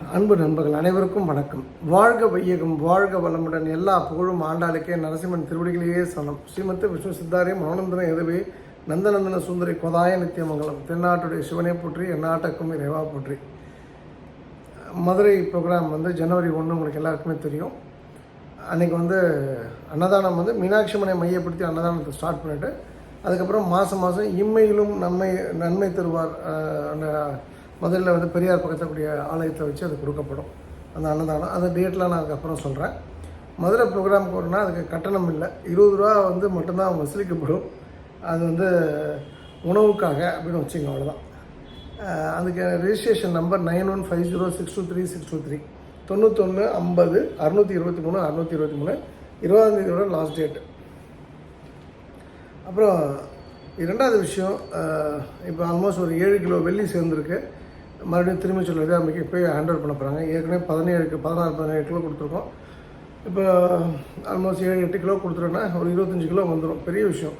அன்பு நண்பர்கள் அனைவருக்கும் வணக்கம். வாழ்க வையகம் வாழ்க வளமுடன் எல்லா புகழும் ஆண்டாளுக்கே நரசிம்மன் திருவடிகளையே சனம் ஸ்ரீமத்த விஷ்ணு சித்தாரே மனோநந்தன எதுவே நந்தநந்தன சுந்தரி கொதாய நித்தியமங்கலம் தென்னாட்டுடைய சிவனை போற்றி எந்நாட்டக்கும் இறைவா போற்றி. மதுரை ப்ரோக்ராம் வந்து ஜனவரி ஒன்று உங்களுக்கு எல்லாருக்குமே தெரியும். அன்றைக்கி வந்து அன்னதானம் வந்து மீனாட்சி மனை மையப்படுத்தி அன்னதானத்தை ஸ்டார்ட் பண்ணிவிட்டு அதுக்கப்புறம் மாதம் மாதம் இம்மையிலும் நன்மை நன்மை தருவார் முதல்ல வந்து பெரியார் பக்கத்தில் கூடிய ஆலயத்தை வச்சு அது கொடுக்கப்படும். அந்த அன்னதானம். அந்த டேட்லாம் நான் அதுக்கப்புறம் சொல்கிறேன் மதுரை ப்ரோக்ராம் போகிறோன்னா அதுக்கு கட்டணம் இல்லை. இருபது ரூபா வந்து மட்டும்தான் வசூலிக்கப்படும். அது வந்து உணவுக்காக அப்படின்னு வச்சுங்க அவ்வளோதான் அதுக்கு registration number nine one five zero six two three six two three தொண்ணூத்தொன்று ஐம்பது அறுநூற்றி இருபத்தி மூணு அறுநூற்றி இருபத்தி மூணு. இருபதாந்தேதி தேதியோட லாஸ்ட் டேட்டு அப்புறம் இரண்டாவது விஷயம் இப்போ ஆல்மோஸ்ட் ஒரு ஏழு கிலோ வெள்ளி சேர்ந்துருக்கு. மறுபடியும் திரும்பி சொல்லுறது அன்றைக்கி போய் ஹேண்ட் பண்ண போகிறாங்க ஏற்கனவே பதினேழு பதினாறு பதினேழு கிலோ கொடுத்துருக்கோம். இப்போ ஆல்மோஸ்ட் ஏழு எட்டு கிலோ கொடுத்துருன்னா ஒரு இருபத்தஞ்சி கிலோ வந்துடும் பெரிய விஷயம்.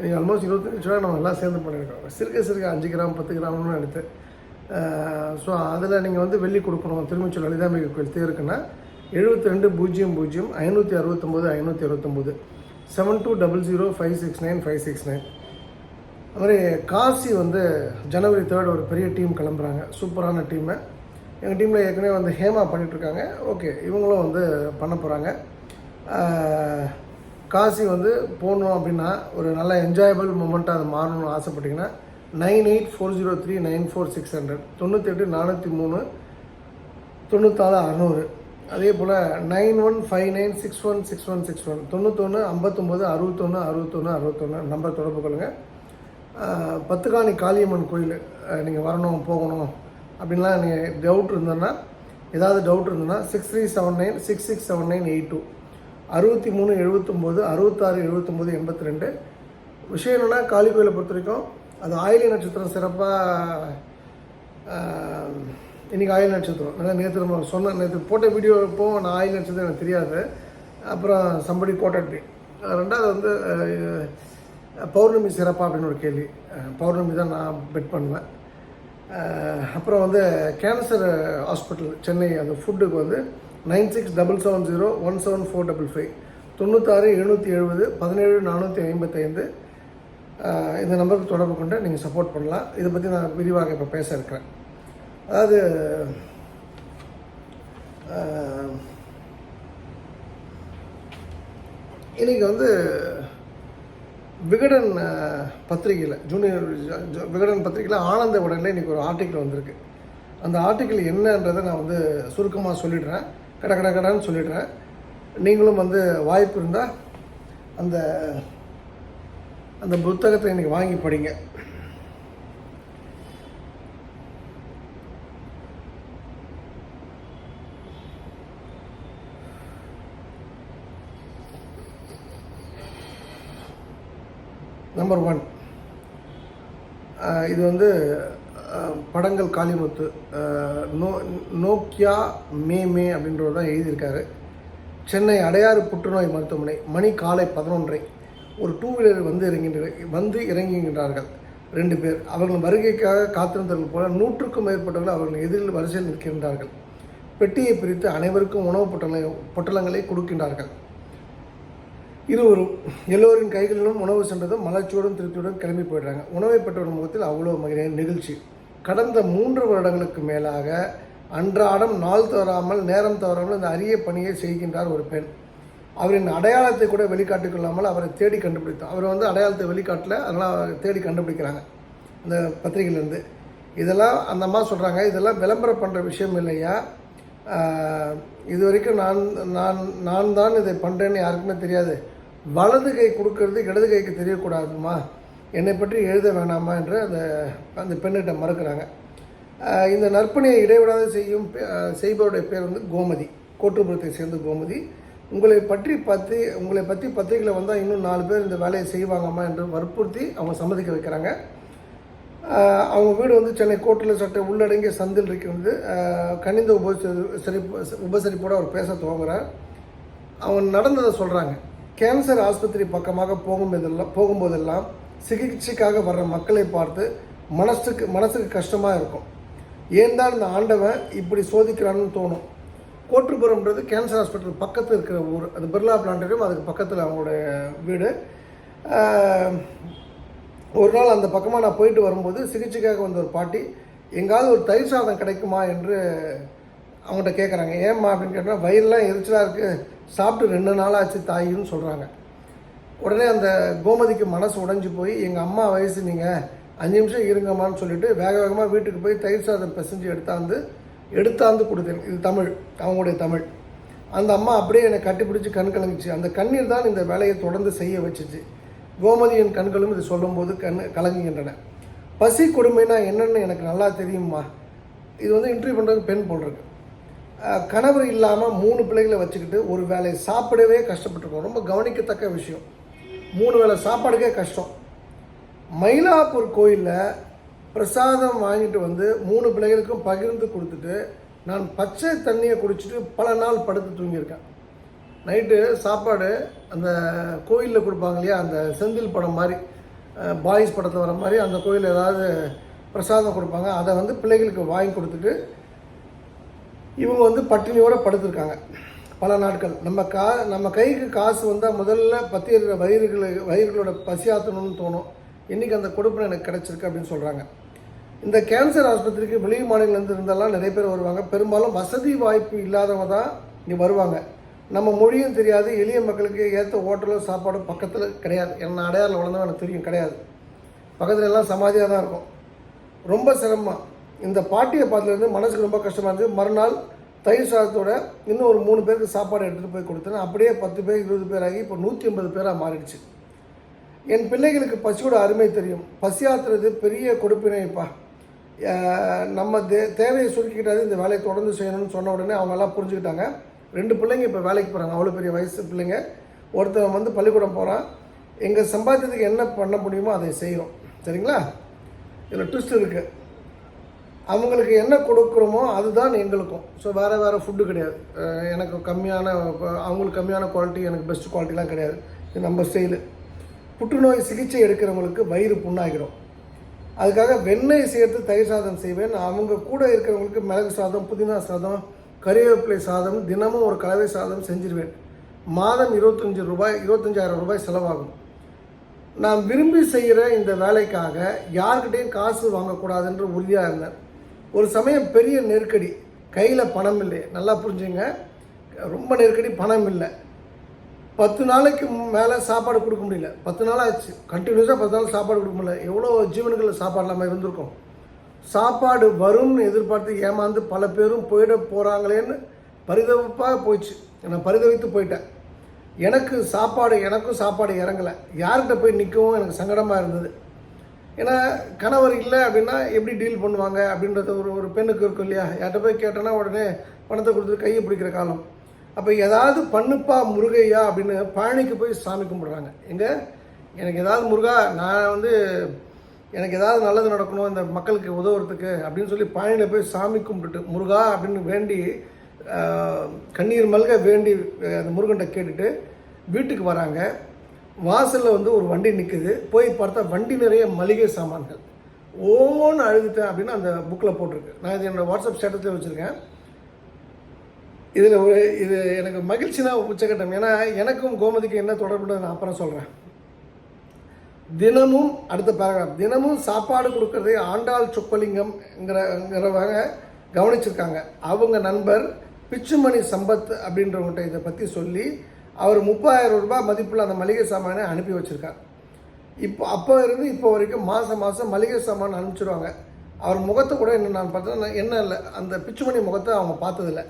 நீங்கள் ஆல்மோஸ்ட் இருபத்தஞ்சி கிலோ நம்ம எல்லாம் சேர்ந்து பண்ணியிருக்கோம் சிறுக சிறுக அஞ்சு கிராம் பத்து கிராம்னு எடுத்து ஸோ அதில் நீங்கள் வந்து வெள்ளி கொடுக்கணும். திருமிச்சல் லலிதாம்பிகை கோயில் தேருக்குன்னா எழுபத்தி ரெண்டு பூஜ்ஜியம் பூஜ்ஜியம் ஐநூற்றி அறுபத்தொம்போது ஐநூற்றி அறுபத்தொம்போது seven two double zero five six nine five six nine அது மாதிரி காசி வந்து ஜனவரி தேர்ட் ஒரு பெரிய டீம் கிளம்புறாங்க. சூப்பரான டீமு எங்கள் டீமில் ஏற்கனவே வந்து ஹேமா பண்ணிகிட்ருக்காங்க ஓகே இவங்களும் வந்து பண்ண போகிறாங்க காசி வந்து போகணும் அப்படின்னா ஒரு நல்ல என்ஜாயபிள் மூமெண்ட்டாக அது மாறணும்னு ஆசைப்பட்டிங்கன்னா nine eight four zero three nine four six hundred தொண்ணூற்றி நானூற்றி மூணு தொண்ணூத்தாறு அறநூறு. அதே போல் nine one five nine six one six one six one தொண்ணூத்தொன்று ஐம்பத்தொம்போது அறுபத்தொன்று அறுபத்தொன்று அறுபத்தொன்று நம்பர் தொடர்பு கொள்ளுங்கள் பத்துக்காணி காளியம்மன் கோயில் நீங்கள் வரணும் போகணும் அப்படின்லாம் நீங்கள் டவுட் இருந்ததுன்னா ஏதாவது டவுட் இருந்ததுன்னா six three seven nine six six seven nine eight two அறுபத்தி மூணு எழுபத்தொம்போது அறுபத்தாறு எழுபத்தொம்போது எண்பத்தி ரெண்டு விஷயம் என்னென்னா காளி கோயிலை பொறுத்த வரைக்கும் அது ஆயிலி நட்சத்திரம் சிறப்பாக இன்றைக்கி ஆயில் நட்சத்திரம். நல்லா நேற்று நம்ம சொன்ன நேற்று போட்ட வீடியோ இப்போ நான் ஆயில் நட்சத்திரம் எனக்கு தெரியாது. அப்புறம் சம்படி கோட்டட் ரெண்டாவது வந்து பௌர்ணமி சிறப்பா அப்படின்னு ஒரு கேள்வி. பௌர்ணமி தான் நான் பெட் பண்ணுவேன். அப்புறம் வந்து கேன்சர் ஹாஸ்பிட்டல் சென்னை அந்த ஃபுட்டுக்கு வந்து nine six double seven zero one seven four double five. தொண்ணூத்தாறு எழுநூற்றி எழுபது பதினேழு நானூற்றி ஐம்பத்தைந்து. இந்த நம்பருக்கு தொடர்பு கொண்டு நீங்கள் சப்போர்ட் பண்ணலாம். இதை பற்றி நான் விரிவாக இப்போ பேச இருக்கிறேன். அதாவது இன்றைக்கி வந்து விகடன் பத்திரிகையில் ஜூனியர் ஜ- விகடன் பத்திரிகையில் ஆனந்த உடனில் இன்றைக்கி ஒரு ஆர்டிக்கிள் வந்திருக்கு. அந்த ஆர்டிக்கிள் என்னன்றதை நான் வந்து சுருக்கமாக சொல்லிடுறேன். கட கட கடன்னு சொல்லிடுறேன். நீங்களும் வந்து வாய்ப்பு இருந்தால் அந்த அந்த புத்தகத்தை இன்றைக்கி வாங்கி படிங்க. நம்பர் ஒன் இது வந்து படங்கள் காளிமுத்து. நோ நோக்கியா மே மே அப்படின்றவர் தான் எழுதியிருக்காரு. சென்னை அடையாறு புற்றுநோய் மருத்துவமனை மணி காலை பதினொன்றை ஒரு டூ வீலர் வந்து இறங்கின்ற வந்து இறங்குகின்றார்கள். ரெண்டு பேர். அவர்கள் வருகைக்காக காத்திருந்தவர்கள் போல நூற்றுக்கும் மேற்பட்டவர்கள் அவர்கள் எதிரில் வரிசையில் நிற்கின்றார்கள். பெட்டியை பிரித்து அனைவருக்கும் உணவுப் பொட்டலை பொட்டலங்களை கொடுக்கின்றார்கள். இருவரும் எல்லோரின் கைகளிலும் உணவு சென்றதும் மலர்ச்சியோடும் திருப்தியுடன் கிளம்பி போயிடுறாங்க. உணவை பெற்றவர் முகத்தில் அவ்வளோ மகிழ நிகழ்ச்சி. கடந்த மூன்று வருடங்களுக்கு மேலாக அன்றாடம் நாள் தவறாமல் நேரம் தவறாமல் இந்த அரிய பணியை செய்கின்றார் ஒரு பெண். அவரின் அடையாளத்தை கூட வெளிக்காட்டிக் கொள்ளாமல் அவரை தேடி கண்டுபிடித்தோம் அவர் வந்து அடையாளத்தை வெளிக்காட்டல அதெல்லாம் தேடி கண்டுபிடிக்கிறாங்க. அந்த பத்திரிகையிலேருந்து. இதெல்லாம் அந்த அம்மா சொல்கிறாங்க இதெல்லாம் விளம்பரம் பண்ணுற விஷயம் இல்லையா? இது வரைக்கும் நான் நான் நான் தான் இதை பண்ணுறேன்னு யாருக்குமே தெரியாது. வலது கை கொடுக்கறது இடது கைக்கு தெரியக்கூடாதுமா? என்னை பற்றி எழுத வேணாமா என்று அந்த அந்த பெண்ணிட்ட மறுக்கிறாங்க. இந்த நற்பணியை இடைவிடாது செய்யும் செய்பவருடைய பேர் வந்து கோமதி. கோட்டுப்புறத்தை சேர்ந்த கோமதி. உங்களை பற்றி பற்றி உங்களை பற்றி பத்திரிகையில் வந்தால் இன்னும் நாலு பேர் இந்த வேலையை செய்வாங்கம்மா என்று வற்புறுத்தி அவங்க சம்மதிக்க வைக்கிறாங்க. அவங்க வீடு வந்து சென்னை கோட்டில் சட்ட உள்ளடங்கிய சந்தில் இருக்கிறது ஆஹ் கனிந்த உபசரிப்பு உபசரிப்போடு அவர் பேச துவங்குறார். அவங்க நடந்ததை சொல்கிறாங்க கேன்சர் ஆஸ்பத்திரி பக்கமாக போகும்போதெல்லாம் போகும்போதெல்லாம் சிகிச்சைக்காக வர்ற மக்களை பார்த்து மனசுக்கு மனசுக்கு கஷ்டமாக இருக்கும். ஏன் தான் இந்த ஆண்டவன் இப்படி சோதிக்கிறான்னு தோணும். கோட்டுப்புறம்ன்றது கேன்சர் ஹாஸ்பிட்டல் பக்கத்தில் இருக்கிற ஊர். அது பிர்லா பிளான்டரியம் அதுக்கு பக்கத்தில் அவங்களுடைய வீடு. ஒரு நாள் அந்த பக்கமாக நான் போயிட்டு வரும்போது சிகிச்சைக்காக வந்த ஒரு பாட்டி எங்காவது ஒரு தயிர் சாதம் கிடைக்குமா? என்று அவங்கள்ட்ட கேட்குறாங்க ஏம்மா? அப்படின்னு கேட்டால் வயிறுலாம் எரிச்சலாக இருக்குது சாப்பிட்டு ரெண்டு நாள் ஆச்சு தாயின்னு சொல்கிறாங்க உடனே அந்த கோமதிக்கு மனசு உடைஞ்சு போய் எங்கள் அம்மா வயசு நீங்கள் அஞ்சு நிமிஷம் இருங்கம்மான்னு சொல்லிட்டு வேக வேகமாக வீட்டுக்கு போய் தயிர் சாதம் பிசைஞ்சு எடுத்தாந்து எடுத்தாந்து கொடுத்தேன். இது தமிழ் அவங்களுடைய தமிழ். அந்த அம்மா அப்படியே என்னை கட்டிப்பிடிச்சி கண் கலங்குச்சு. அந்த கண்ணீர் தான் இந்த வேலையை தொடர்ந்து செய்ய வச்சுச்சு. கோமதியின் கண்களும் இது சொல்லும்போது கண் கலங்குகின்றன. பசி கொடுமைனா என்னென்னு எனக்கு நல்லா தெரியுமா இது வந்து இன்டர்வியூ பண்ணுறது பெண் போல் இருக்கு. கணவர் இல்லாமல் மூணு பிள்ளைகளை வச்சுக்கிட்டு ஒரு வேலையை சாப்பிடவே கஷ்டப்பட்டுருக்கோம். ரொம்ப கவனிக்கத்தக்க விஷயம். மூணு வேளை சாப்பாடுக்கே கஷ்டம். மயிலாப்பூர் கோயிலில் பிரசாதம் வாங்கிட்டு வந்து மூணு பிள்ளைகளுக்கும் பகிர்ந்து கொடுத்துட்டு நான் பச்சை தண்ணியை குடிச்சிட்டு பல நாள் படுத்து தூங்கியிருக்கேன். நைட்டு சாப்பாடு அந்த கோயிலில் கொடுப்பாங்க இல்லையா? அந்த செந்தில் படம் மாதிரி பாய்ஸ் படத்தில் வர மாதிரி அந்த கோயிலில் ஏதாவது பிரசாதம் கொடுப்பாங்க. அதை வந்து பிள்ளைகளுக்கு வாங்கி கொடுத்துட்டு இவங்க வந்து பட்டினியோடு படுத்திருக்காங்க. பல நாட்கள். நம்ம கா நம்ம கைக்கு காசு வந்தால் முதல்ல பற்றி இருக்கிற வயிறுகளை வயிறுகளோட பசியாற்றணும்னு தோணும். இன்றைக்கி அந்த கொடுப்பினை எனக்கு கிடச்சிருக்கு அப்படின்னு சொல்கிறாங்க இந்த கேன்சர் ஆஸ்பத்திரிக்கு வெளி மாநிலங்கள்லேருந்து இருந்தெல்லாம் நிறைய பேர் வருவாங்க. பெரும்பாலும் வசதி வாய்ப்பு இல்லாதவங்க தான் இங்கே வருவாங்க. நம்ம மொழியும் தெரியாது எளிய மக்களுக்கு ஏற்ற ஹோட்டலோ சாப்பாடோ பக்கத்தில் கிடையாது. என்ன அடையாளம் வளர்ந்தவன் எனக்கு தெரியும் கிடையாது. பக்கத்தில் எல்லாம் சமாதியாக தான் இருக்கும். ரொம்ப சிரமம். இந்த பாட்டியை பார்த்ததுலேருந்து மனசுக்கு ரொம்ப கஷ்டமாக இருந்தது. மறுநாள் தயிர் சாதத்தோட இன்னும் ஒரு மூணு பேருக்கு சாப்பாடு எடுத்துகிட்டு போய் கொடுத்தேன். அப்படியே பத்து பேர் இருபது பேர் ஆகி இப்போ நூற்றி ஐம்பது பேராக மாறிடுச்சு. என் பிள்ளைகளுக்கு பசியோட அருமை தெரியும். பசியாத்துறது பெரிய கொடுப்பினைப்பா. நம்ம தே தேவையை சுருக்கிக்கிட்டாது இந்த வேலையை தொடர்ந்து செய்யணும்னு சொன்ன உடனே அவங்க எல்லாம் புரிஞ்சுக்கிட்டாங்க. ரெண்டு பிள்ளைங்க இப்போ வேலைக்கு போகிறாங்க அவ்வளோ பெரிய வயசு பிள்ளைங்க. ஒருத்தன் வந்து பள்ளிக்கூடம் போகிறான் எங்கள் சம்பாத்தியத்துக்கு என்ன பண்ண முடியுமோ அதை செய்கிறோம் சரிங்களா? இதில் ட்விஸ்ட் இருக்குது அவங்களுக்கு என்ன கொடுக்குறோமோ அதுதான் எங்களுக்கும். ஸோ வேறு வேறு ஃபுட்டு கிடையாது. எனக்கு கம்மியான அவங்களுக்கு கம்மியான குவாலிட்டி எனக்கு பெஸ்ட் குவாலிட்டிலாம் கிடையாது. இது நம்ம ஸ்டைலு புற்றுநோய் சிகிச்சை எடுக்கிறவங்களுக்கு வயிறு புண்ணாகிடும் அதுக்காக வெண்ணெய் சேர்த்து தயிர் சாதம் செய்வேன். அவங்க கூட இருக்கிறவங்களுக்கு மிளகு சாதம் புதினா சாதம் கறிவேப்பிலை சாதம் தினமும் ஒரு கலவை சாதம் செஞ்சிருவேன். மாதம் இருபத்தஞ்சி ரூபாய் இருபத்தஞ்சாயிரம் ரூபாய் செலவாகும். நான் விரும்பி செய்கிற இந்த வேலைக்காக யார்கிட்டையும் காசு வாங்கக்கூடாதுன்ற உறுதியாக இருந்தேன். ஒரு சமயம் பெரிய நெருக்கடி கையில் பணம் இல்லை. நல்லா புரிஞ்சுங்க. ரொம்ப நெருக்கடி பணம் இல்லை. பத்து நாளைக்கு மேலே சாப்பாடு கொடுக்க முடியல. பத்து நாள் ஆச்சு. கண்டினியூஸாக பத்து நாள் சாப்பாடு கொடுக்க முடியல. எவ்வளோ ஜீவன்கள் சாப்பாடு இல்லாமல் இருந்திருக்கோம். சாப்பாடு வரும்னு எதிர்பார்த்து ஏமாந்து பல பேரும் போயிட போகிறாங்களேன்னு பரிதவிப்பாக போயிடுச்சு. நான் பரிதவித்து போயிட்டேன். எனக்கு சாப்பாடு எனக்கும் சாப்பாடு இறங்கலை. யார்கிட்ட போய் நிற்கவும் எனக்கு சங்கடமாக இருந்தது. ஏன்னா கணவர் இல்லை அப்படின்னா எப்படி டீல் பண்ணுவாங்க அப்படின்றது ஒரு ஒரு பெண்ணுக்கு இருக்கும் இல்லையா? யார்கிட்ட போய் கேட்டோன்னா உடனே பணத்தை கொடுத்துட்டு கையை பிடிக்கிற காலம். அப்போ ஏதாவது பண்ணுப்பா முருகையா அப்படின்னு பழனிக்கு போய் சாமி கும்பிட்றாங்க. எங்கே? எனக்கு ஏதாவது முருகா நான் வந்து எனக்கு ஏதாவது நல்லது நடக்கணும் இந்த மக்களுக்கு உதவுறதுக்கு அப்படின்னு சொல்லி பழனியில் போய் சாமி கும்பிட்டுட்டு முருகா அப்படின்னு வேண்டி கண்ணீர் மல்க வேண்டி அந்த முருகன்கிட்ட கேட்டுட்டு வீட்டுக்கு வராங்க. வாசலில் வந்து ஒரு வண்டி நிற்குது போய் பார்த்தா வண்டி நிறைய மளிகை சாமான்கள். ஓன்னு அழுதுட்டேன் அப்படின்னு அந்த புக்கில் போட்டிருக்கு. நான் இது என்னோடய வாட்ஸ்அப் ஸ்டேட்டஸில் வச்சுருக்கேன். இதில் ஒரு இது எனக்கு மகிழ்ச்சினா உச்சக்கட்டம் ஏன்னா எனக்கும் கோமதிக்கு என்ன தொடர்புன்னு நான் அப்புறம் சொல்கிறேன் தினமும் அடுத்த பேராகிராஃப் தினமும் சாப்பாடு கொடுக்கறதை ஆண்டாள் சொப்பலிங்கம்ங்கிறங்கிறவங்க கவனிச்சிருக்காங்க. அவங்க நண்பர் பிச்சுமணி சம்பத் அப்படின்றவங்கள்ட்ட இதை பற்றி சொல்லி அவர் முப்பதாயிரம் ரூபாய் மதிப்புள்ள அந்த மளிகை சாமானை அனுப்பி வச்சுருக்கார். இப்போ அப்போ இருந்து இப்போ வரைக்கும் மாதம் மாதம் மளிகை சாமான் அனுப்பிச்சிடுவாங்க அவர் முகத்தை கூட என்ன நான் பார்த்தேன் என்ன இல்லை அந்த பிச்சுமணி முகத்தை அவங்க பார்த்ததில்ல.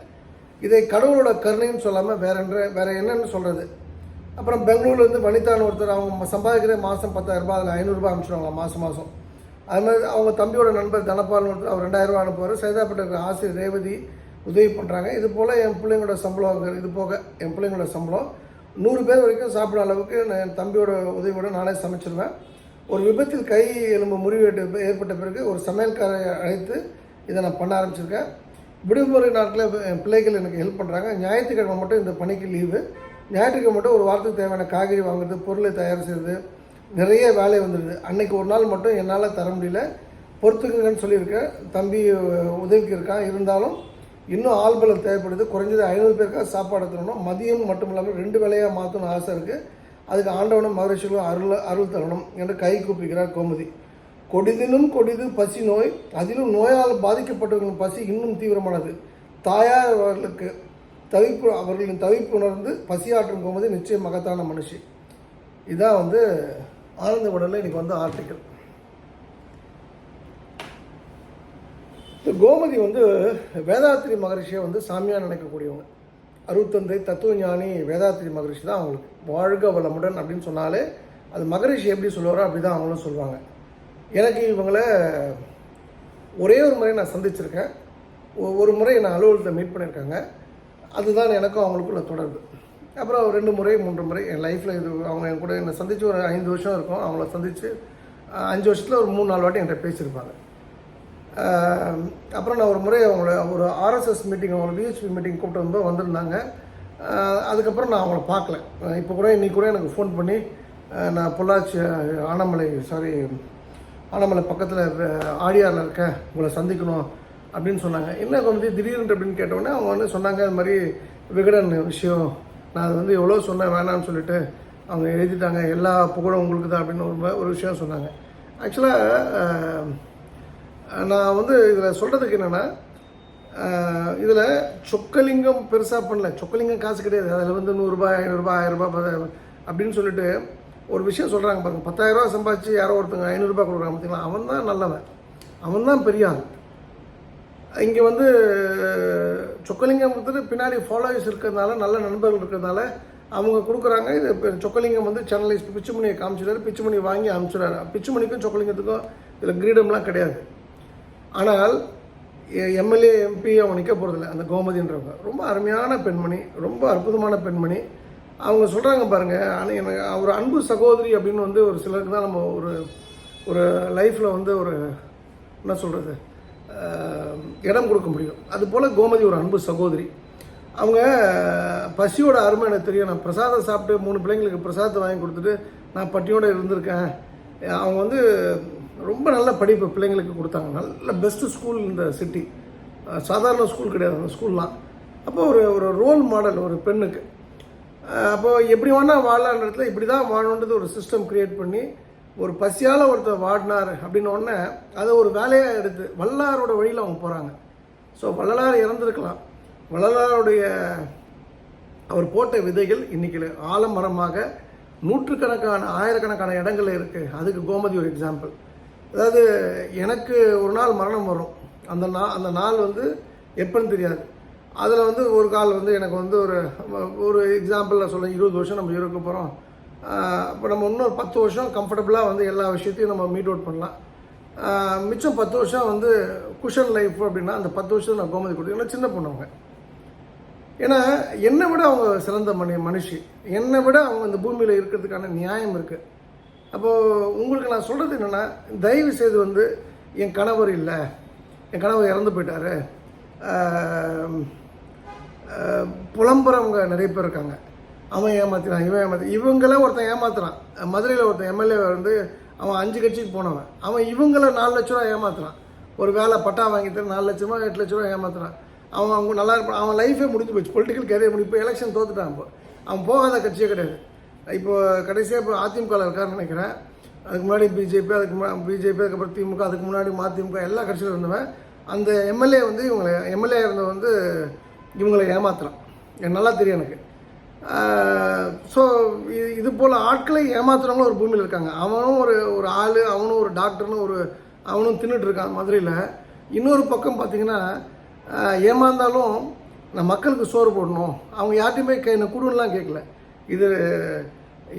இதை கடவுளோட கருணைன்னு சொல்லாமல் வேற என்ற வேற என்னன்னு சொல்கிறது அப்புறம் பெங்களூர்லேருந்து வனிதான்னு ஒருத்தர் அவங்க சம்பாதிக்கிற மாதம் பத்தாயிரம் அதில் ஐநூறுரூபா அனுப்பிச்சிடுவாங்க மாதம் மாதம் அது மாதிரி அவங்க தம்பியோட நண்பர் தனபால்னு ஒருத்தர் அவர் ரெண்டாயிரம் ரூபா அனுப்புவார். சைதாப்பேட்டை இருக்கிற ஆசிரியர் ரேவதி உதவி பண்ணுறாங்க இது போல் என் பிள்ளைங்களோட சம்பளம் இது போக என் பிள்ளைங்களோட சம்பளம் நூறு பேர் வரைக்கும் சாப்பிட்ற அளவுக்கு நான் என் தம்பியோட உதவியோட நானே சமைச்சிருவேன். ஒரு விபத்தில் கை எலும்பு முறிவு ஏற்பட்ட- ஏற்பட்ட பிறகு ஒரு சமையல்காரை அழைத்து இதை நான் பண்ண ஆரம்பிச்சிருக்கேன். விடுமுறை நாட்களில் என் பிள்ளைகள் எனக்கு ஹெல்ப் பண்ணுறாங்க ஞாயிற்றுக்கிழமை மட்டும் இந்த பணிக்கு லீவு ஞாயிற்றுக்கிழமை மட்டும் ஒரு வாரத்துக்கு தேவையான காய்கறி வாங்குறது பொருளை தயார் செய்கிறது நிறைய வேலை வந்துடுது அன்னைக்கு ஒரு நாள் மட்டும் என்னால் தர முடியல. பொறுத்துக்குங்கன்னு சொல்லியிருக்கேன் தம்பி உதவிக்கு இருக்கான் இருந்தாலும் இன்னும் ஆள்பலம் தேவைப்படுது. குறைஞ்சது ஐநூறு பேருக்காக சாப்பாடு தரணும். மதியம் மட்டும் இல்லாமல் ரெண்டு வேலையாக மாற்றணும்னு ஆசை இருக்குது அதுக்கு ஆண்டவனும் மகரிஷிகளும் அருள் அருள் தரணும் என்று கை கூப்பிக்கிறார் கோமதி. கொடிதிலும் கொடிது பசி நோய் அதிலும் நோயால் பாதிக்கப்பட்டவர்களின் பசி இன்னும் தீவிரமானது. தாயார் தவிப்பு அவர்களின் தவிப்பு உணர்ந்து பசியாற்றும் கோமதி நிச்சயம் மகத்தான மனுஷி. இதான் வந்து ஆனந்த உடலில் இன்னைக்கு வந்து ஆர்டிக்கல். இந்த கோமதி வந்து வேதாத்திரி மகரிஷியை வந்து சாமியாக நினைக்கக்கூடியவங்க. அறுபத்தந்தை தத்துவ ஞானி வேதாத்திரி மகரிஷி தான் அவங்களுக்கு. வாழ்க வளமுடன் அப்படின்னு சொன்னாலே அது மகரிஷி எப்படி சொல்லுவாரோ அப்படி தான் அவங்களும் சொல்லுவாங்க எனக்கு இவங்கள ஒரே ஒரு முறை நான் சந்திச்சிருக்கேன். ஒ- ஒரு முறை நான் அலுவலகத்தை மீட் பண்ணியிருக்காங்க அதுதான் எனக்கும் அவங்களுக்குள்ள தொடர்பு. அப்புறம் ரெண்டு முறை மூன்று முறை என் லைஃப்பில் இது அவங்க என் கூட என்னை சந்தித்து ஒரு ஐந்து வருஷம் இருக்கும். அவங்கள சந்தித்து அஞ்சு வருஷத்தில் ஒரு மூணு நாலு வாட்டி என்கிட்ட பேசியிருப்பாங்க. அப்புறம் நான் ஒரு முறை அவங்கள ஒரு ஆர்எஸ்எஸ் மீட்டிங் அவங்கள விஹெச்பி மீட்டிங் கூப்பிட்டு வந்து வந்திருந்தாங்க. அதுக்கப்புறம் நான் அவங்கள பார்க்கல. இப்போ கூட இன்றைக்கி கூட எனக்கு ஃபோன் பண்ணி நான் பொள்ளாச்சி ஆனமலை சாரி ஆனமலை பக்கத்தில் ஆடியாரில் இருக்கேன். உங்களை சந்திக்கணும். அப்படின்னு சொன்னாங்க. என்ன வந்து திடீர்னு அப்படின்னு கேட்டோடனே அவங்க வந்து சொன்னாங்க இது மாதிரி விகடன் விஷயம். நான் அது வந்து எவ்வளோ சொன்னேன் வேணாம்னு சொல்லிட்டு அவங்க எழுதிட்டாங்க. எல்லா புகழும் உங்களுக்கு தான் அப்படின்னு ஒரு ஒரு விஷயம் சொன்னாங்க. ஆக்சுவலாக நான் வந்து இதில் சொல்கிறதுக்கு என்னென்னா இதில் சொக்கலிங்கம் பெருசாக பண்ணல. சொக்கலிங்கம் காசு கிடையாது. அதில் வந்து நூறுரூபா ஐநூறுரூபா ஆயிரரூபா அப்படின்னு சொல்லிட்டு ஒரு விஷயம் சொல்கிறாங்க பாருங்கள் பத்தாயிரரூபா சம்பாதிச்சு யாரோ ஒருத்தங்க ஐநூறுரூபா கொடுக்குறாங்க பார்த்தீங்களா அவன் தான் நல்லவன். அவன் தான் பெரிய ஆள். இங்கே வந்து சொக்கலிங்கம் வந்து பின்னாடி ஃபாலோவர்ஸ் இருக்கிறதுனால நல்ல நண்பர்கள் இருக்கிறதுனால அவங்க கொடுக்குறாங்க. இது சொக்கலிங்கம் வந்து சேனலைஸ் பிச்சுமணியை காமிச்சிடாரு பிச்சுமணி வாங்கி அனுப்பிச்சிடாரு பிச்சுமணிக்கும் சொக்கலிங்கத்துக்கும் இதில் கிரீடம்லாம் கிடையாது. ஆனால் எம்எல்ஏ எம்பி அவங்க நிற்க போகிறதில்ல அந்த கோமதின்றவங்க. ரொம்ப அருமையான பெண்மணி ரொம்ப அற்புதமான பெண்மணி. அவங்க சொல்கிறாங்க பாருங்கள் ஆனால் எனக்கு அவர் அன்பு சகோதரி அப்படின்னு வந்து ஒரு சிலருக்கு தான் நம்ம ஒரு ஒரு லைஃப்பில் வந்து ஒரு என்ன சொல்கிறது இடம் கொடுக்க முடியும். அதுபோல் கோமதி ஒரு அன்பு சகோதரி. அவங்க பசியோட அருமை எனக்கு தெரியும். நான் பிரசாதம் சாப்பிட்டு மூணு பிள்ளைங்களுக்கு பிரசாதத்தை வாங்கி கொடுத்துட்டு நான் பட்டியோடு இருந்திருக்கேன். அவங்க வந்து ரொம்ப நல்ல படிப்பு பிள்ளைங்களுக்கு கொடுத்தாங்க. நல்ல பெஸ்ட்டு ஸ்கூல் இந்த சிட்டி சாதாரண ஸ்கூல் கிடையாது அந்த ஸ்கூல்லாம் அப்போ ஒரு ஒரு ரோல் மாடல் ஒரு பெண்ணுக்கு. அப்போது எப்படி வேணால் வாழலான்ற இடத்துல இப்படி தான் வாழணுன்றது ஒரு சிஸ்டம் க்ரியேட் பண்ணி ஒரு பசியால் ஒருத்தர் வாடினார் அப்படின்னு உடனே அதை ஒரு வேலையாக எடுத்து வள்ளலாரோட வழியில் அவங்க போகிறாங்க ஸோ வள்ளலார் இறந்துருக்கலாம். வள்ளலாருடைய அவர் போட்ட விதைகள் இன்றைக்கி ஆலமரமாக நூற்றுக்கணக்கான ஆயிரக்கணக்கான இடங்கள்ல இருக்குது அதுக்கு கோமதி ஒரு எக்ஸாம்பிள் அதாவது எனக்கு ஒரு நாள் மரணம் வரும். அந்த நாள் அந்த நாள் வந்து எப்போன்னு தெரியாது. அதில் வந்து ஒரு கால் வந்து எனக்கு வந்து ஒரு ஒரு எக்ஸாம்பிளில் சொல்ல இருபது வருஷம் நம்ம இருக்க போகிறோம் இப்போ நம்ம இன்னும் பத்து வருஷம் கம்ஃபர்டபுளாக வந்து எல்லா விஷயத்தையும் நம்ம மீட் அவுட் பண்ணலாம். மிச்சம் பத்து வருஷம் வந்து குஷன் லைஃப் அப்படின்னா அந்த பத்து வருஷம் நான் கோமதி கொடுத்தீங்கன்னா சின்ன பொண்ணவங்க. ஏன்னா என்னை விட அவங்க சிறந்த மனி மனுஷி. என்னை விட அவங்க இந்த பூமியில் இருக்கிறதுக்கான நியாயம் இருக்குது அப்போது உங்களுக்கு நான் சொல்கிறது என்னென்னா தயவு செய்து வந்து என் கணவர் இல்லை. என் கணவர் இறந்து போயிட்டாரு. புலம்புறவங்க நிறைய பேர் இருக்காங்க. அவன் ஏமாத்தினான் இவன் ஏமாத்தி இவங்கள ஒருத்தன் ஏமாத்துறான். மதுரையில் ஒருத்தன் எம்எல்ஏ வந்து அவன் அஞ்சு கட்சிக்கு போனவன். அவன் இவங்கள நாலு லட்ச ரூபா ஏமாத்துறான். ஒரு வேலை பட்டா வாங்கி தர நாலு லட்ச ரூபா எட்டு லட்ச ரூபா ஏமாத்துறான். அவன் அவங்க நல்லா இருப்பான். அவன் லைஃபே முடிஞ்சு போச்சு. பொலிட்டிக்கல் கேரியர் முடிஞ்சு எலெக்ஷன் தோத்துட்டான் இப்போ. அவன் போகாத கட்சியே கிடையாது. இப்போ கடைசியாக இப்போ அதிமுகவில் இருக்காருன்னு நினைக்கிறேன். அதுக்கு முன்னாடி பிஜேபி அதுக்கு முன்னாடி பிஜேபி அதுக்கப்புறம் திமுக அதுக்கு முன்னாடி மதிமுக எல்லா கட்சியிலும் இருந்தவன். அந்த எம்எல்ஏ வந்து இவங்களை எம்எல்ஏ இருந்த வந்து இவங்களை ஏமாத்துறான். எனக்கு நல்லா தெரியும் எனக்கு. ஸோ இது இது போல் ஆட்களை ஏமாத்துறவங்களும் ஒரு பூமியில் இருக்காங்க. அவனும் ஒரு ஒரு ஆள் அவனும் ஒரு டாக்டர்னு ஒரு அவனும் தின்னுட்டு இருக்கான் மதுரையில். இன்னொரு பக்கம் பார்த்தீங்கன்னா ஏமாந்தாலும் நான் மக்களுக்கு சோறு போடணும். அவங்க யார்ட்டையுமே கை என்ன கொடுலாம் கேட்கல இது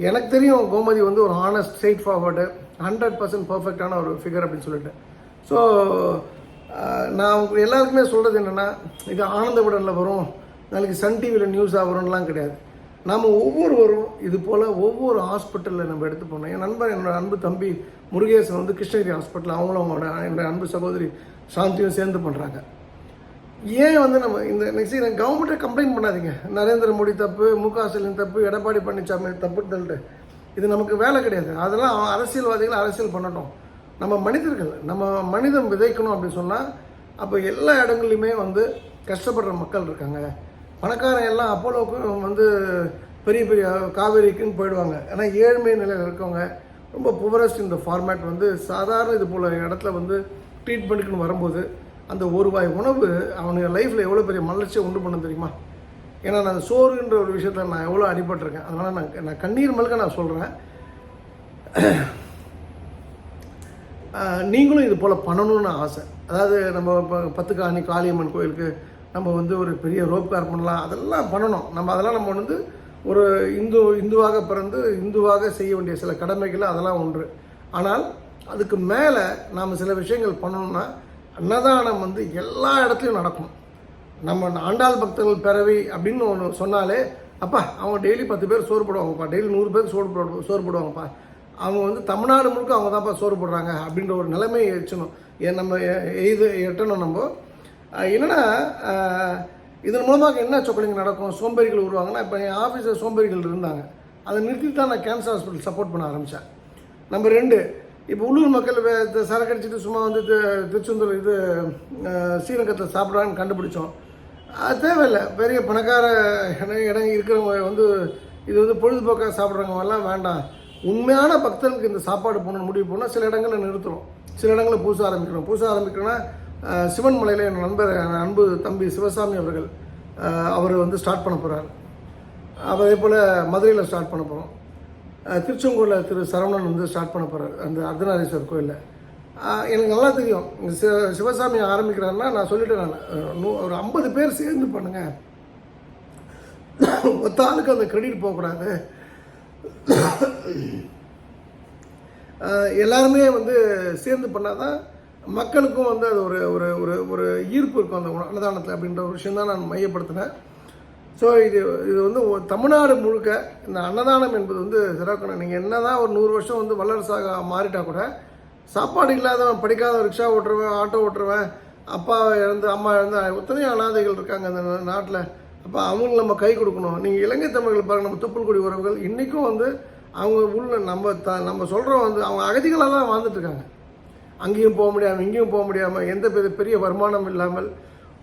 எனக்கு தெரியும் கோமதி வந்து ஒரு honest straightforward hundred percent பர்ஃபெக்டான ஒரு ஃபிகர் அப்படின்னு சொல்லிட்டு. ஸோ நான் அவங்க எல்லாருக்குமே சொல்கிறது என்னென்னா இது ஆனந்த விடனில் வரும். நாளைக்கு சன் டிவியில் நியூஸாக வரும்லாம் கிடையாது. நாம் ஒவ்வொருவரும் இது போல் ஒவ்வொரு ஹாஸ்பிட்டலில் நம்ம எடுத்து போனோம். என் நண்பர் என்னோடய அன்பு தம்பி முருகேசன் வந்து கிருஷ்ணகிரி ஹாஸ்பிட்டல் அவங்களும் அவங்களோட என்னோட அன்பு சகோதரி சாந்தியும் சேர்ந்து பண்ணுறாங்க ஏன் வந்து நம்ம இந்த நெக்ஸ்ட் இந்த கவர்மெண்ட்டை கம்ப்ளைண்ட் பண்ணாதீங்க. நரேந்திர மோடி தப்பு மு க ஸ்டாலின் தப்பு எடப்பாடி பழனிசாமி தப்புன்னு சொல்லிட்டு இது நமக்கு வேலை கிடையாது. அதெல்லாம் அரசியல்வாதிகள் அரசியல் பண்ணட்டும். நம்ம மனிதர்கள் நம்ம மனிதம் விதைக்கணும் அப்படின்னு சொன்னால் அப்போ எல்லா இடங்கள்லையுமே வந்து கஷ்டப்படுற மக்கள் இருக்காங்க. பணக்காரன் எல்லாம் அப்போலோக்கும் வந்து பெரிய பெரிய காவேரிக்குன்னு போயிடுவாங்க. ஏன்னா ஏழ்மை நிலையில் இருக்கவங்க ரொம்ப புவரஸ்ட் இந்த ஃபார்மேட் வந்து சாதாரண இது போல் இடத்துல வந்து ட்ரீட்மெண்ட்டுக்குன்னு வரும்போது அந்த ஒரு வாய் உணவு அவனுக்கு லைஃப்பில் எவ்வளோ பெரிய மலர்ச்சியை உண்டு பண்ண தெரியுமா? ஏன்னா நான் சோறுன்ற ஒரு விஷயத்தில் நான் எவ்வளோ அடிபட்டிருக்கேன். அதனால் நான் நான் கண்ணீர் மல்க நான் சொல்கிறேன் நீங்களும் இது போல் பண்ணணும்னு ஆசை. அதாவது நம்ம இப்போ பத்துக்காணி காளியம்மன் கோயிலுக்கு நம்ம வந்து ஒரு பெரிய ரோப் கார் பண்ணலாம் அதெல்லாம் பண்ணணும். நம்ம அதெல்லாம் நம்ம வந்து ஒரு இந்து இந்துவாக பிறந்து இந்துவாக செய்ய வேண்டிய சில கடமைகள் அதெல்லாம் ஒன்று. ஆனால் அதுக்கு மேலே நாம் சில விஷயங்கள் பண்ணணும்னா அன்னதானம் வந்து எல்லா இடத்துலையும் நடக்கும். நம்ம ஆண்டாள் பக்தர்கள் பிறவி அப்படின்னு ஒன்று சொன்னாலே அப்பா அவங்க டெய்லி பத்து பேர் சோறு போடுவாங்கப்பா டெய்லி நூறு பேர் சோறு போடு சோறு போடுவாங்கப்பா. அவங்க வந்து தமிழ்நாடு முழுக்க அவங்க தான்ப்பா சோறு போடுறாங்க அப்படின்ற ஒரு நிலைமையை வச்சணும் ஏன் நம்ம எய்து எட்டணும் நம்ம? இல்லைன்னா இதன் மூலமாக என்ன சொக்கலிங்க நடக்கும்? சோம்பேறிகள் உருவாங்கன்னா இப்போ என் ஆஃபீஸில் சோம்பேறிகள் இருந்தாங்க. அதை நிறுத்தி தான் நான் கேன்சர் ஹாஸ்பிட்டல் சப்போர்ட் பண்ண ஆரம்பித்தேன் நம்பர் ரெண்டு இப்போ உள்ளூர் மக்கள் வே- சரக்கு சும்மா வந்து திருச்செந்தூர் இது அஹ், ஸ்ரீரங்கத்தில் சாப்பிட்றான்னு கண்டுபிடிச்சோம். அது தேவையில்லை. பெரிய பணக்கார இடம் இடம் இருக்கிறவங்க வந்து இது வந்து பொழுதுபோக்காக சாப்பிட்றவங்க எல்லாம் வேண்டாம். உண்மையான பக்தர்களுக்கு இந்த சாப்பாடு போகணும்னு முடிவு போனால் சில இடங்களில் நிறுத்துகிறோம் சில இடங்களில் பூச ஆரம்பிக்கிறோம். பூச ஆரம்பிக்கிறோன்னா சிவன்மலையில் சிவன் மலையில் என் நண்பர் அன்பு தம்பி சிவசாமி அவர்கள் அவர் வந்து ஸ்டார்ட் பண்ண போகிறார் அதே போல் மதுரையில் ஸ்டார்ட் பண்ண போகிறோம் திருச்செங்கோடில் திரு சரவணன் வந்து ஸ்டார்ட் பண்ண போகிறார் அந்த அர்த்தநாரீஸ்வரர் கோயிலில். எனக்கு நல்லா தெரியும். சிவ சிவசாமி ஆரம்பிக்கிறாருன்னா நான் சொல்லிட்டேன் நான். நூ- ஒரு ஐம்பது பேர் சேர்ந்து பண்ணுங்க. ஒத்த ஆளுக்கு அந்த கிரெடிட் போகக்கூடாது. எல்லாருமே வந்து சேர்ந்து பண்ணாதான் மக்களுக்கும் வந்து அது ஒரு ஒரு ஒரு ஒரு ஈர்ப்பு இருக்கும் அந்த அன்னதானத்தில் அப்படின்ற ஒரு விஷயம் தான் நான் மையப்படுத்தினேன். ஸோ இது இது வந்து தமிழ்நாடு முழுக்க இந்த அன்னதானம் என்பது வந்து சிறக்கணும். நீங்கள் என்ன தான் ஒரு நூறு வருஷம் வந்து வல்லரசாக மாறிட்டால் கூட சாப்பாடு இல்லாதவன் படிக்காத ரிக்ஷா ஓட்டுறவன் ஆட்டோ ஓட்டுறவன் அப்பா இழந்து அம்மா இழந்து எத்தனையோ அனாதைகள் இருக்காங்க அந்த நாட்டில். அப்போ அவங்களுக்கு நம்ம கை கொடுக்கணும். நீங்கள் இலங்கை தமிழர்கள் பாருங்கள் நம்ம துப்புல்குடி உறவுகள் இன்றைக்கும் வந்து அவங்க உள்ள நம்ம த நம்ம சொல்கிறோம் வந்து அவங்க அகதிகளாக தான் வாழ்ந்துட்டுருக்காங்க அங்கேயும் போக முடியாமல் இங்கேயும் போக முடியாமல் எந்த பெரிய பெரிய வருமானம் இல்லாமல்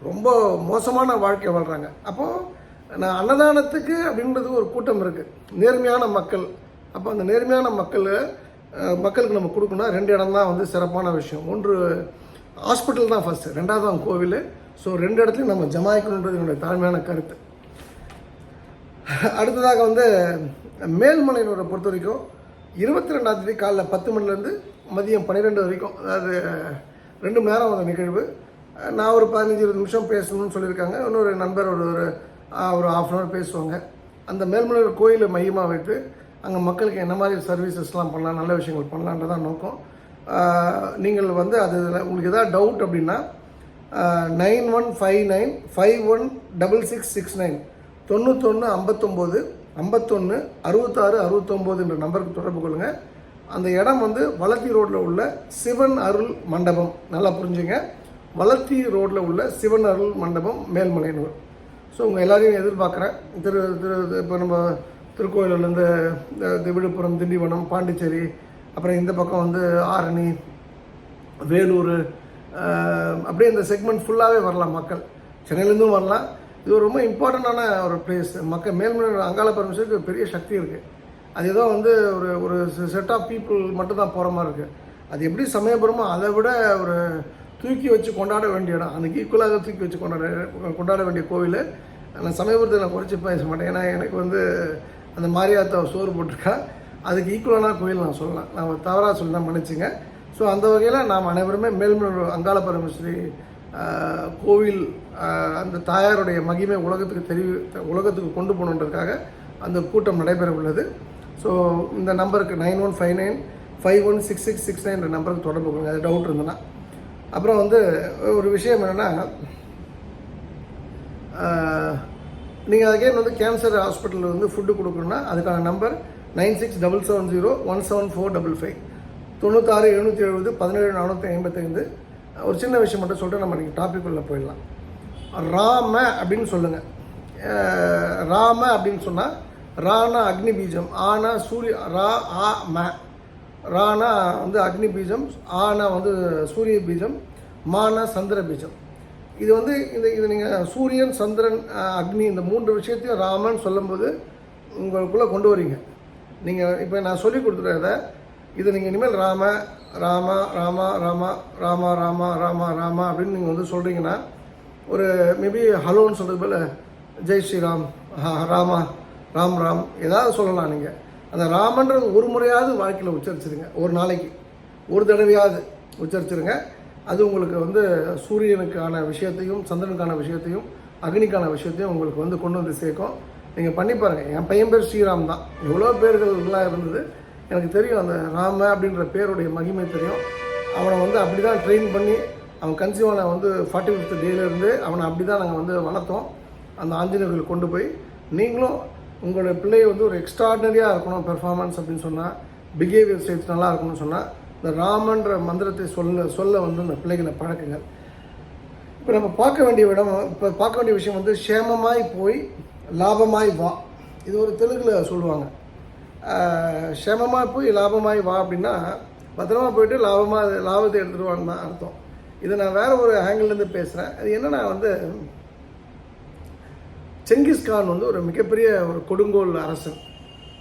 ரொம்ப மோசமான வாழ்க்கை வாழ்கிறாங்க அப்போது நான் அன்னதானத்துக்கு அப்படின்றது ஒரு கூட்டம் இருக்குது நேர்மையான மக்கள். அப்போ அந்த நேர்மையான மக்கள் மக்களுக்கு நம்ம கொடுக்கணும் ரெண்டு இடம் தான் வந்து சிறப்பான விஷயம். ஒன்று ஹாஸ்பிட்டல் தான் ஃபஸ்ட்டு ரெண்டாவது தான் கோவில். ஸோ ரெண்டு இடத்துலையும் நம்ம ஜமாய்க்கணுன்றது என்னுடைய தாழ்மையான கருத்து. அடுத்ததாக வந்து மேல்மலையினரை பொறுத்த வரைக்கும் இருபத்தி ரெண்டாம் தேதி காலைல பத்து மணிலேருந்து மதியம் பன்னிரெண்டு வரைக்கும் அதாவது ரெண்டு மணி நேரம் அந்த நிகழ்வு. நான் ஒரு பதினஞ்சு இருபது நிமிஷம் பேசணும்னு சொல்லியிருக்காங்க. இன்னொரு நண்பர் ஒரு ஒரு ஒரு ஆஃப் அன் ஹவர் பேசுவாங்க. அந்த மேல்மலையில் கோயிலை மையமாக வைத்து அங்கே மக்களுக்கு என்ன மாதிரி சர்வீசஸ்லாம் பண்ணலாம் நல்ல விஷயங்கள் பண்ணலான்றதான் நோக்கம். நீங்கள் வந்து அது உங்களுக்கு எதாவது டவுட் அப்படின்னா nine one five nine five one double six six nine தொண்ணூத்தொன்று ஐம்பத்தொம்போது ஐம்பத்தொன்று அறுபத்தாறு அறுபத்தொம்போது என்ற நம்பருக்கு தொடர்பு கொள்ளுங்கள் அந்த இடம் வந்து வளர்த்தி ரோட்டில் உள்ள சிவன் அருள் மண்டபம். நல்லா புரிஞ்சுங்க. வளர்த்தி ரோட்டில் உள்ள சிவன் அருள் மண்டபம் மேல்மலையனூர். ஸோ உங்கள் எல்லாரையும் எதிர்பார்க்குறேன். திரு திரு இப்போ நம்ம திருக்கோயிலேருந்து இந்த விழுப்புரம் திண்டிவனம் பாண்டிச்சேரி அப்புறம் இந்த பக்கம் வந்து ஆரணி வேலூர் அப்படியே இந்த செக்மெண்ட் ஃபுல்லாகவே வரலாம் மக்கள். சென்னையிலேருந்தும் வரலாம். இது ஒரு ரொம்ப இம்பார்ட்டண்ட்டான ஒரு பிளேஸ் மக்கள் மேல்மலை அங்காள பரமேஸ்வருக்கு பெரிய சக்தி இருக்குது அது ஏதோ வந்து ஒரு ஒரு செட் ஆஃப் பீப்புள் மட்டும்தான் போகிற மாதிரி இருக்குது அது எப்படி சமயபுரமோ அதை விட ஒரு தூக்கி வச்சு கொண்டாட வேண்டிய இடம். அதுக்கு ஈக்குவலாக தூக்கி வச்சு கொண்டாட கொண்டாட வேண்டிய கோவில். நான் சமயபுரத்தை நான் குறைச்சி பேச மாட்டேன். ஏன்னா எனக்கு வந்து அந்த மாரியாத்தா சோறு போட்டிருக்கா. அதுக்கு ஈக்குவலான கோயில் நான் சொல்லலாம். நான் ஒரு தவறாக சொல்லலாம் மன்னிச்சுங்க. ஸோ அந்த வகையில் நாம் அனைவருமே மேல்மலூர் அங்காள பரமஸ்ரீ கோவில் அந்த தாயாருடைய மகிமை உலகத்துக்கு தெரிவி உலகத்துக்கு கொண்டு போகணுன்றதுக்காக அந்த கூட்டம் நடைபெற உள்ளது ஸோ இந்த நம்பருக்கு nine one five nine five one six six six nine நம்பருக்கு தொடர்பு கொடுங்க அது டவுட் இருந்ததுன்னா. அப்புறம் வந்து ஒரு விஷயம் என்னென்னா நீங்கள் அகைன் வந்து கேன்சர் ஹாஸ்பிட்டலில் வந்து ஃபுட்டு கொடுக்கணுன்னா அதுக்கான number nine six double seven zero one seven four double five தொண்ணூத்தாறு எழுநூற்றி எழுபது பதினேழு நானூற்றி ஐம்பத்தைந்து. ஒரு சின்ன விஷயம் மட்டும் சொல்லிட்டு நம்ம நீங்கள் டாபிக் உள்ள போயிடலாம். ராம அப்படின்னு சொல்லுங்கள் ராம அப்படின்னு சொன்னால் ரானா அக்னி பீஜம் ஆனா சூரிய ரா ஆ ம. ரானா வந்து அக்னி பீஜம் ஆனா வந்து சூரிய பீஜம் மானா சந்திர பீஜம். இது வந்து இந்த இது நீங்கள் சூரியன் சந்திரன் அக்னி இந்த மூன்று விஷயத்தையும் ராமன் சொல்லும்போது உங்களுக்குள்ளே கொண்டு வரீங்க. நீங்கள் இப்போ நான் சொல்லி கொடுத்துருக்கத இது. நீங்கள் இனிமேல் ராம ராமா ராமா ராமா ராமா ராமா ராமா ராமா அப்படின்னு நீங்கள் வந்து சொல்கிறீங்கன்னா ஒரு மேபி ஹலோன்னு சொல்கிறது போல் ஜெய் ஸ்ரீராம் ராமா. ராம் ராம். ஏதாவது சொல்லலாம் நீங்கள் அந்த ராமன்றது ஒரு முறையாவது வாழ்க்கையில் உச்சரிச்சிருங்க. ஒரு நாளைக்கு. ஒரு தடவையாவது உச்சரிச்சிருங்க. அது உங்களுக்கு வந்து சூரியனுக்கான விஷயத்தையும் சந்திரனுக்கான விஷயத்தையும் அக்னிக்கான விஷயத்தையும் உங்களுக்கு வந்து கொண்டு வந்து சேர்க்கும். நீங்கள் பண்ணி பாருங்கள் என் பையன் பேர் ஸ்ரீராம் தான். எவ்வளோ பேர்கள்லாம் இருந்தது. எனக்கு தெரியும் அந்த ராம அப்படின்ற பேருடைய மகிமை தெரியும். அவனை வந்து அப்படி தான் ட்ரெயின் பண்ணி அவன் கன்சீவனை வந்து ஃபார்ட்டி ஃபிஃப்த் டேலேருந்து அவனை அப்படி தான் நாங்கள் வந்து வளர்த்தோம். அந்த ஆஞ்சநேயர்கள் கொண்டு போய் நீங்களும் உங்களுடைய பிள்ளை வந்து ஒரு எக்ஸ்ட்ராடனரியாக இருக்கணும் பெர்ஃபார்மன்ஸ் அப்படின்னு சொன்னால் பிஹேவியர் ஸ்டேஜ் நல்லா இருக்கணும்னு சொன்னால் இந்த ராமன்ற மந்திரத்தை சொல்ல சொல்ல வந்து இந்த பிள்ளைகளை பழக்குங்க இப்போ நம்ம பார்க்க வேண்டிய இடம் இப்போ பார்க்க வேண்டிய விஷயம் வந்து சேமமாய் போய் லாபமாய் வா. இது ஒரு தெலுங்கில் சொல்லுவாங்க. சேமமாக போய் லாபமாய் வா அப்படின்னா பத்திரமா போயிட்டு லாபமாக லாபத்தை எடுத்துகிட்டு வான்னு தான் அர்த்தம். இதை நான் வேறு ஒரு ஆங்கிள்லேருந்து பேசுகிறேன் அது என்னென்னா வந்து செங்கிஸ்கான் வந்து ஒரு மிகப்பெரிய ஒரு கொடுங்கோல் அரசன்.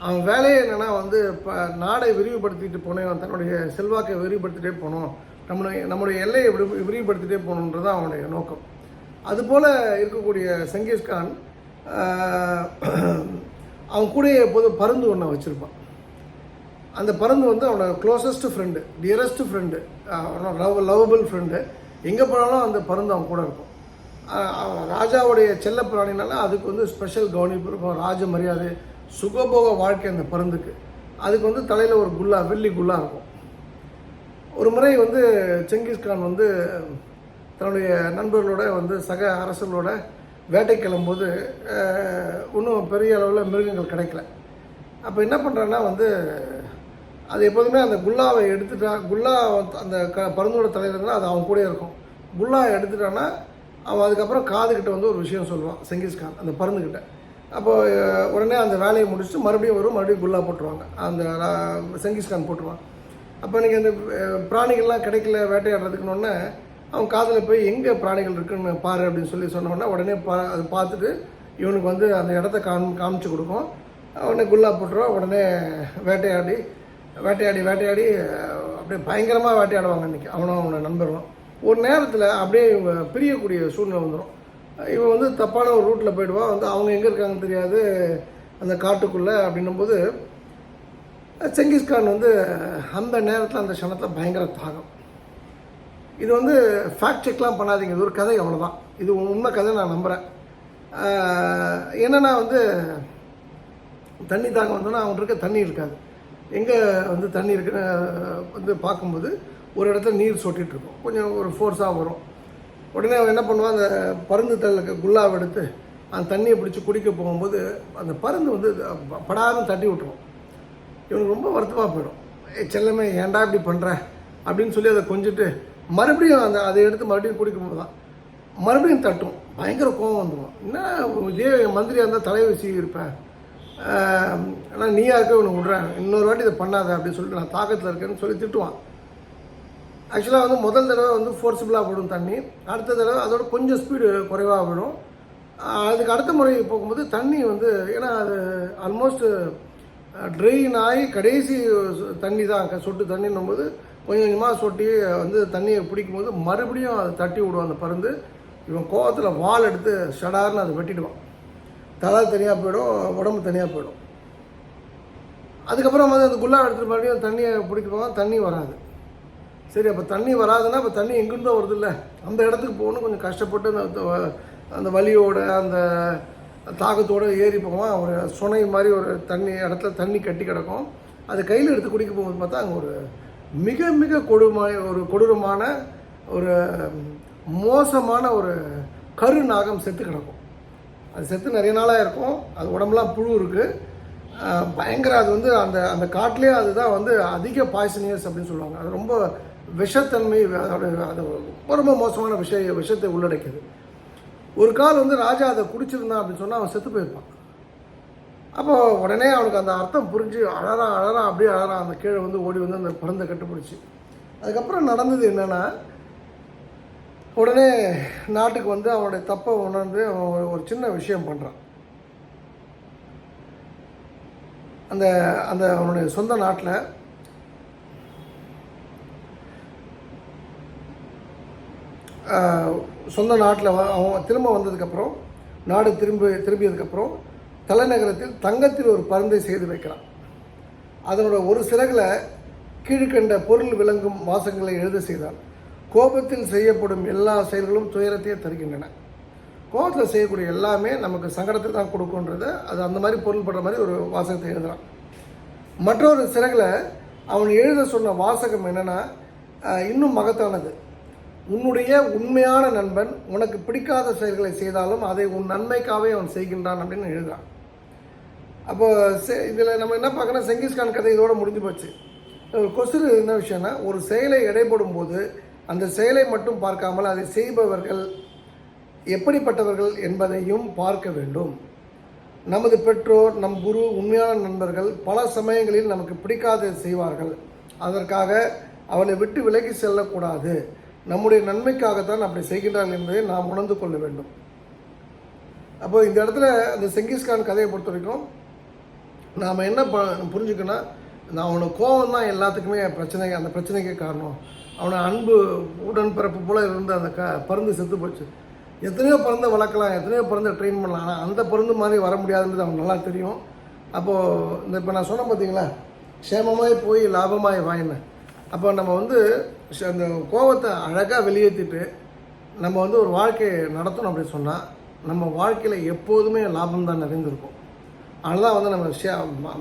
அவன் வேலையை என்னன்னா வந்து இப்போ நாடை விரிவுபடுத்திட்டு போனேன். தன்னுடைய செல்வாக்கை விரிவுபடுத்திட்டே போகணும் நம்மளுடைய நம்முடைய எல்லையை விரி விரிவுபடுத்திட்டே போகணுன்றது அவனுடைய நோக்கம். அதுபோல் இருக்கக்கூடிய செங்கிஸ்கான் அவன் கூடயே எப்போதும் பருந்து ஒன்று வச்சுருப்பான். அந்த பருந்து வந்து அவனோட closest friend dearest friend love lovable friend எங்கே போனாலும் அந்த பருந்து அவன் கூட இருக்கும். ராஜாவுடைய செல்ல பிராணினால அதுக்கு வந்து ஸ்பெஷல் கவனிப்பு இருக்கும். ராஜ மரியாதை சுகபோக வாழ்க்கை அந்த பருந்துக்கு. அதுக்கு வந்து தலையில் ஒரு குல்லா வெள்ளி குல்லா இருக்கும். ஒரு முறை வந்து செங்கிஸ்கான் வந்து தன்னுடைய நண்பர்களோட வந்து சக அரசர்களோட வேட்டை கிளம்போது இன்னும் பெரிய அளவில் மிருகங்கள் கிடைக்கல. அப்போ என்ன பண்ணுறான்னா வந்து அது எப்போதுமே அந்த குல்லாவை எடுத்துட்டா குல்லா அந்த க பருந்தோட தலையில் இருந்தால் அது அவன் கூட இருக்கும். குல்லா எடுத்துட்டான்னா அவன் அதுக்கப்புறம் காதுகிட்ட வந்து ஒரு விஷயம் சொல்லுவான் செங்கிஸ்கான் அந்த பருந்துக்கிட்ட அப்போ உடனே அந்த வேலையை முடிச்சுட்டு மறுபடியும் வரும் மறுபடியும் குல்லா போட்டுருவாங்க. அந்த செங்கிஸ்கான் போட்டுருவான். அப்போ நீங்கள் அந்த பிராணிகள்லாம் கிடைக்கல வேட்டையாடுறதுக்குன்னு அவன் காதில் போய் எங்கே பிராணிகள் இருக்குன்னு பாரு அப்படின்னு சொல்லி சொன்னோடனே உடனே பா அது பார்த்துட்டு இவனுக்கு வந்து அந்த இடத்த காம் காமிச்சு கொடுக்கும். உடனே குல்லா போட்டுருவான் உடனே வேட்டையாடி வேட்டையாடி வேட்டையாடி அப்படியே பயங்கரமாக வேட்டையாடுவாங்க இன்றைக்கி அவனும் அவனை நண்பரும் ஒரு நேரத்தில் அப்படியே இவங்க பிரியக்கூடிய சூழ்நிலை வந்துடும் இவன் வந்து தப்பான ஒரு ரூட்டில் போயிடுவான் வந்து அவங்க எங்கே இருக்காங்கன்னு தெரியாது அந்த காட்டுக்குள்ளே அப்படின்னும்போது செங்கிஸ்கான் வந்து அந்த நேரத்தில் அந்த க்ஷணத்தில் பயங்கர தாகம். இது வந்து ஃபேக்ட் செக்லாம் பண்ணாதீங்க. இது ஒரு கதை அவ்வளோதான் இது உண்மை கதை நான் நம்புகிறேன் என்னென்னா வந்து தண்ணி தாகம் வந்தோன்னா அவங்க இருக்க தண்ணி இருக்காது. எங்கே வந்து தண்ணி இருக்கிற வந்து பார்க்கும்போது ஒரு இடத்துல நீர் சொட்டிட்டு இருக்கும் கொஞ்சம் ஒரு ஃபோர்ஸாக வரும். உடனே அவன் என்ன பண்ணுவான்? அந்த பருந்து தள்ளுக்கு குல்லாவை எடுத்து அந்த தண்ணியை பிடிச்சி குடிக்க போகும்போது அந்த பருந்து வந்து படாரும் தட்டி விட்டுரும். இவனுக்கு ரொம்ப வருத்தமாக போயிடும். ஏய் செல்லமே ஏன்டா இப்படி பண்ணுற அப்படின்னு சொல்லி அதை கொஞ்சிட்டு மறுபடியும் அந்த அதை எடுத்து மறுபடியும் குடிக்கும் தான் மறுபடியும் தட்டும். பயங்கர கோபம் வந்துடும் என்ன இதே மந்திரியாக இருந்தால் தலையை வச்சு இருப்பேன் ஆனால் நீயா இருக்க உனக்கு விட்றேன். இன்னொரு வாட்டி இதை பண்ணாத அப்படின்னு சொல்லிட்டு நான் தாக்கத்தில் இருக்கேன்னு சொல்லி திட்டுவான். ஆக்சுவலாக வந்து முதல் தடவை வந்து ஃபோர்ஸபிளாக போடும் தண்ணி. அடுத்த தடவை அதோட கொஞ்சம் ஸ்பீடு குறைவாக விடும் அதுக்கு அடுத்த முறை போகும்போது தண்ணி வந்து ஏன்னா அது ஆல்மோஸ்ட் ட்ரெயின் ஆகி கடைசி தண்ணி தான். சொட்டு தண்ணின்னும் போது கொஞ்சம் கொஞ்சமாக சொட்டி வந்து தண்ணியை பிடிக்கும்போது மறுபடியும் அதை தட்டி விடுவோம் அந்த பருந்து. இவன் கோவத்தில் வால் எடுத்து ஷடார்னு அதை வெட்டிடுவான். தலை தனியாக போயிடும் உடம்பு தனியாக போயிடும். அதுக்கப்புறம் வந்து அந்த குல்லா எடுத்துட்டு மறுபடியும் தண்ணியை பிடிக்க போவான் தண்ணி வராது. சரி அப்போ தண்ணி வராதுன்னா அப்போ தண்ணி எங்கிருந்தோ வருது இல்லை? அந்த இடத்துக்கு போகணும் கொஞ்சம் கஷ்டப்பட்டு அந்த அந்த வலியோட அந்த தாகத்தோடு ஏறி போவான் ஒரு சுனை மாதிரி ஒரு தண்ணி இடத்துல தண்ணி கட்டி கிடக்கும். அது கையில் எடுத்து குடிக்க போகும்போது பார்த்தா அங்கே ஒரு மிக மிக கொடுமை ஒரு கொடூரமான ஒரு மோசமான ஒரு கரு நாகம் செத்து கிடக்கும். அது செத்து நிறைய நாளாக இருக்கும். அது உடம்புலாம் புழு இருக்குது பயங்கர அது வந்து அந்த அந்த காட்டிலே அதுதான் வந்து அதிக பாய்சனியஸ் அப்படின்னு சொல்லுவாங்க. அது ரொம்ப விஷத்தன்மை அது ரொம்ப மோசமான விஷய விஷத்தை உள்ளடக்கியது. ஒரு கால் வந்து ராஜா அதை குடிச்சிருந்தான் அப்படின்னு சொன்னால் அவன் செத்து போயிருப்பான். அப்போ உடனே அவனுக்கு அந்த அர்த்தம் புரிஞ்சு அழறான் அழறான் அப்படியே அழறான் அந்த கீழே வந்து ஓடி வந்து அந்த பருந்தை கட்டுப்பிடிச்சு. அதுக்கப்புறம் நடந்தது என்னென்னா உடனே நாட்டுக்கு வந்து அவனுடைய தப்பை உணர்ந்து அவன் ஒரு சின்ன விஷயம் பண்ணுறான் அந்த அந்த அவனுடைய சொந்த நாட்டில் சொந்த நாட்டில் அவன் திரும்ப வந்ததுக்கப்புறம் நாடு திரும்ப திரும்பியதுக்கப்புறம் தலைநகரத்தில் தங்கத்தில் ஒரு பருந்தை செய்து வைக்கிறான் அதனோட ஒரு சிறகில் கீழ்கண்ட பொருள் விளங்கும் வாசகங்களை எழுத செய்தான் கோபத்தில் செய்யப்படும் எல்லா செயல்களும் துயரத்தையே தருகின்றன. கோபத்தில் செய்யக்கூடிய எல்லாமே நமக்கு சங்கடத்தை தான் கொடுக்குன்றத அது அந்த மாதிரி பொருள் படுற மாதிரி ஒரு வாசகத்தை எழுதுகிறான் மற்றொரு சிறகில் அவன் எழுத சொன்ன வாசகம் என்னன்னா இன்னும் மகத்தானது. உன்னுடைய உண்மையான நண்பன் உனக்கு பிடிக்காத செயல்களை செய்தாலும் அதை உன் நன்மைக்காகவே அவன் செய்கின்றான் அப்படின்னு எழுதுறான். அப்போ இதில் நம்ம என்ன பார்க்கணும்? செங்கிஸ்கான் கதை இதோட முடிஞ்சு போச்சு. ஒரு என்ன விஷயம்னா ஒரு செயலை எடைபடும் போது அந்த செயலை மட்டும் பார்க்காமல் அதை செய்பவர்கள் எப்படிப்பட்டவர்கள் என்பதையும் பார்க்க வேண்டும். நமது பெற்றோர் நம் குரு உண்மையான நண்பர்கள் பல சமயங்களில் நமக்கு பிடிக்காத செய்வார்கள். அதற்காக அவளை விட்டு விலகி செல்லக்கூடாது. நம்முடைய நன்மைக்காகத்தான் அப்படி செய்கின்றார்கள் என்பதை நாம் உணர்ந்து கொள்ள வேண்டும். அப்போ இந்த இடத்துல அந்த செங்கிஸ்கான் கதையை பொறுத்த வரைக்கும் நாம் என்ன ப புரிஞ்சுக்கணும் நான் அவனோட கோவம் தான் எல்லாத்துக்குமே பிரச்சனை அந்த பிரச்சனைக்கே காரணம். அவனை அன்பு உடன்பிறப்பு போல் இருந்த அந்த க பருந்து செத்து போச்சு. எத்தனையோ பருந்தை வளர்க்கலாம் எத்தனையோ பருந்தை ட்ரெயின் பண்ணலாம் ஆனால் அந்த பருந்து மாதிரி வர முடியாதுன்றது அவனுக்கு நல்லா தெரியும். அப்போது இந்த இப்போ நான் சொன்னேன் பார்த்தீங்களா க்ஷேமமாய் போய் லாபமாய் வாயினேன் அப்போ நம்ம வந்து அந்த கோவத்தை அழகாக வெளியேற்றிட்டு நம்ம வந்து ஒரு வாழ்க்கையை நடத்தணும் அப்படின்னு சொன்னால் நம்ம வாழ்க்கையில் எப்போதுமே லாபம் தான் நிறைந்திருக்கும். அதனால வந்து நம்ம ஷே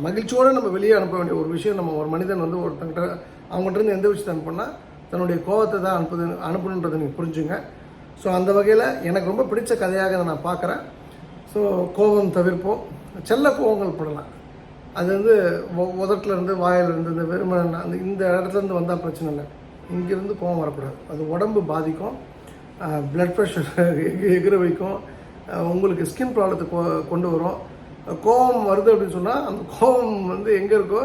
மகிழ்ச்சியோடு நம்ம வெளியே அனுப்ப வேண்டிய ஒரு விஷயம் நம்ம ஒரு மனிதன் வந்து ஒருத்தங்கிட்ட அவங்ககிட்ட இருந்து எந்த விஷயத்தை அனுப்புனா தன்னுடைய கோவத்தை தான் அனுப்புது அனுப்பணுன்றதை நீங்கள் புரிஞ்சுங்க. ஸோ அந்த வகையில் எனக்கு ரொம்ப பிடிச்ச கதையாக நான் பார்க்குறேன். ஸோ கோபம் தவிர்ப்போம். செல்ல கோபங்கள் படலாம். அது வந்து உதட்டிலேருந்து வாயிலிருந்து இந்த வெறுமன அந்த இந்த இடத்துல இருந்து வந்தால் பிரச்சனை இல்லை. இங்கேருந்து கோவம் வரக்கூடாது. அது உடம்பு பாதிக்கும் பிளட் ப்ரெஷர் எகிர வைக்கும் உங்களுக்கு ஸ்கின் ப்ராப்ளத்தை கொ கொண்டு வரும். கோபம் வருது அப்படின்னு சொன்னால் அந்த கோபம் வந்து எங்கே இருக்கோ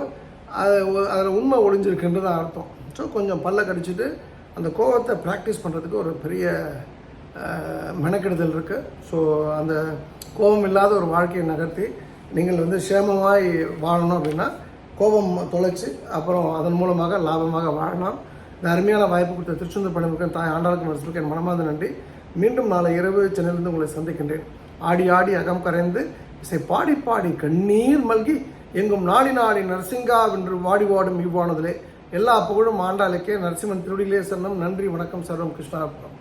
அது அதில் உண்மை ஒளிஞ்சிருக்குன்றது அர்த்தம். ஸோ கொஞ்சம் பல்ல கடிச்சிட்டு அந்த கோபத்தை ப்ராக்டிஸ் பண்ணுறதுக்கு ஒரு பெரிய மெனக்கெடுதல் இருக்குது ஸோ அந்த கோபம் இல்லாத ஒரு வாழ்க்கையை நகர்த்தி நீங்கள் வந்து சேமமாய் வாழணும் அப்படின்னா கோபம் தொலைச்சி அப்புறம் அதன் மூலமாக லாபமாக வாழலாம். இந்த அருமையான வாய்ப்பு கொடுத்த திருச்செந்தூர் பணிமுகன் தாய் ஆண்டாளுக்கு மனசுக்கு என் மனமார்ந்த நன்றி. மீண்டும் நாளை இரவு சென்னையிலிருந்து உங்களை சந்திக்கின்றேன். ஆடி ஆடி அகம் கரைந்து இசை பாடி பாடி கண்ணீர் மல்கி எங்கும் நாடி நாடி நரசிங்கா என்று வாடி வாடும் இவ்வானதிலே. எல்லா புகழும் ஆண்டாளுக்கே. நரசிம்மன் திருடிலே சரணம். நன்றி வணக்கம் சர்வம் கிருஷ்ணாபுரம்